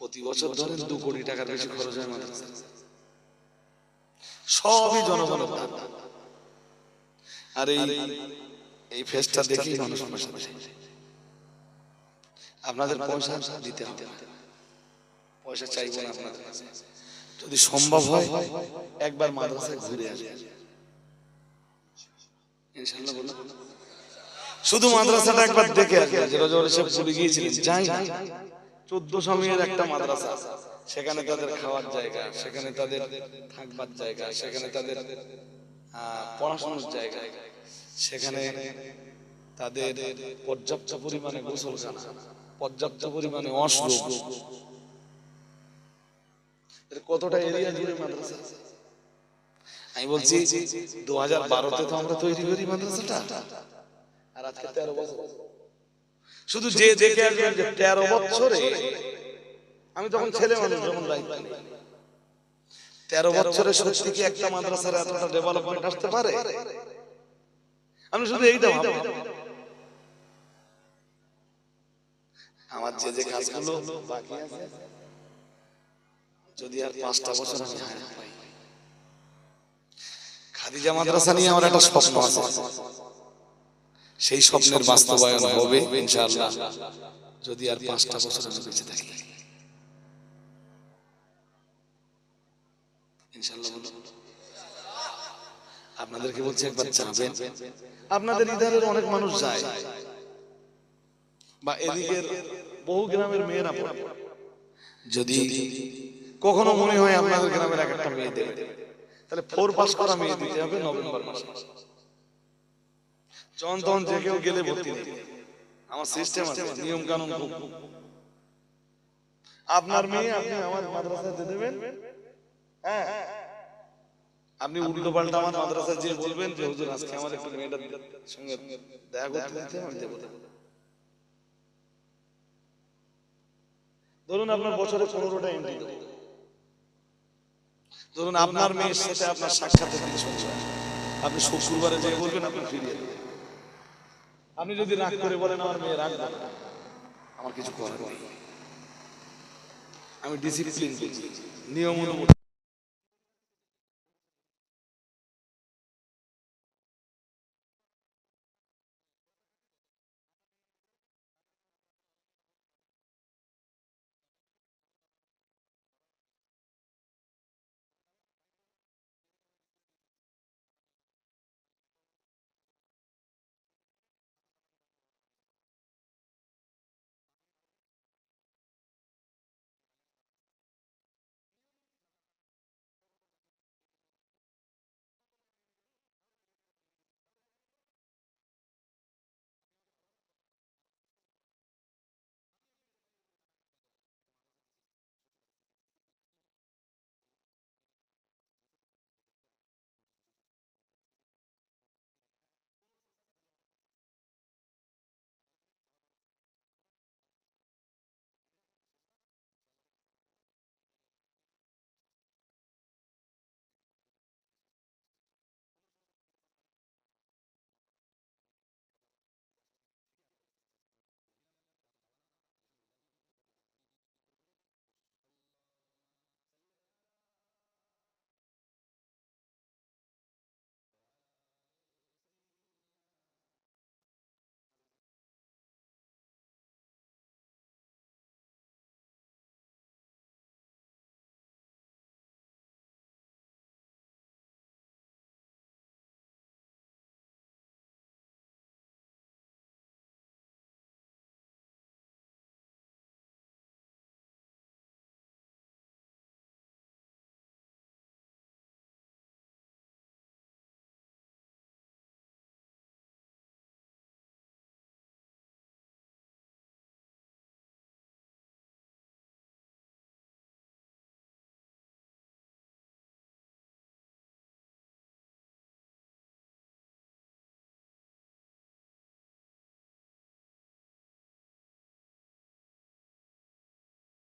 প্রতি বছর ধরেন দু কোটি টাকার বেশি খরচ হয় মাদ্রাসা। সবই জনগণের দান আর এই এই ফেসটা দেখেই মানুষ পয়সা। আপনাদের পয়সা দিতে হবে পয়সা চাইব না আপনাদের। যদি সম্ভব হয় একবার মাদ্রাসায় ঘুরে আসবে। ইনশাআল্লাহ বলুন। শুধু মাদ্রাসাটা একবার দেখে আসবে যেটা জোরে সব চলে গিয়েছিলেন। যাই চোদ্দশো মেয়ের একটা মাদ্রাসা। সেখানে তাদের খাওয়ার জায়গা সেখানে তাদের থাকবার জায়গা সেখানে তাদের পড়াশোনার জায়গা। সেখানে তাদের পর্যাপ্ত পরিমাণে গোসলখানা পর্যাপ্ত পরিমাণে এর কতটা এরিয়া জুড়ে মাদ্রাসা আমি বলছি দু হাজার বারোতে তো আমরা তৈরি করি মাদ্রাসাটা। আর আজকে তেরো বছর। শুধু যে দেখে আসবেন যে তেরো বছরে আমি তখন ছেলে মানুষ যখন দায়িত্ব নিই। তেরো বছরে সত্যি কি একটা মাদ্রাসার এতটা ডেভেলপমেন্ট আসতে পারে? আমি শুধু এইটা ভাবি। আমার যে যে কাজগুলো বাকি আছে যদি আর পাঁচটা বছর আমি পাই। খাদিজা মাদ্রাসা নিয়ে আমার একটা স্বপ্ন আছে। সেই স্বপ্নের বাস্তবায়ন হবে ইনশাআল্লাহ। যদি আর পাঁচটা বছর আমি বেঁচে থাকি। ইনশাআল্লাহ আপনাদেরকে বলছি একবার যাবেন। আপনাদের ইধারের অনেক মানুষ যায়। বা এদিকের বহু গ্রামের মেয়েরা পড়ে। যদি কখনো মনে হয় আপনাদের গ্রামের এক একটা মেয়ে দেবে। তাহলে ফোর পাস করা মেয়ে দিতে হবে নভেম্বর মাসে। তখন যে কেউ গেলে ভর্তি আমার সিস্টেম আছে নিয়ম কানুন খুব। আপনার মেয়ে আপনি আমার মাদ্রাসায় দিয়ে দেবেন? হ্যাঁ। আপনি উল্টো পাল্টা আমার মাদ্রাসায় যে বলবেন যে হুজুর আজকে আমার একটু মেয়েটার সঙ্গে দেখা করতে দিতে আমি দেবো। ধরুন আপনার বছরে পনেরোটা এন্ট্রি ধরুন আপনার মেয়ের সাথে আপনার শুনছেন আপনি শুক্রবারে যে বলবেন আপনি ফিরিয়ে দেবেন। আপনি যদি রাগ করে বলেন, আমার মেয়ে রাগ আমার কিছু করার নেই। আমি ডিসিপ্লিন নিয়ম অনুযায়ী।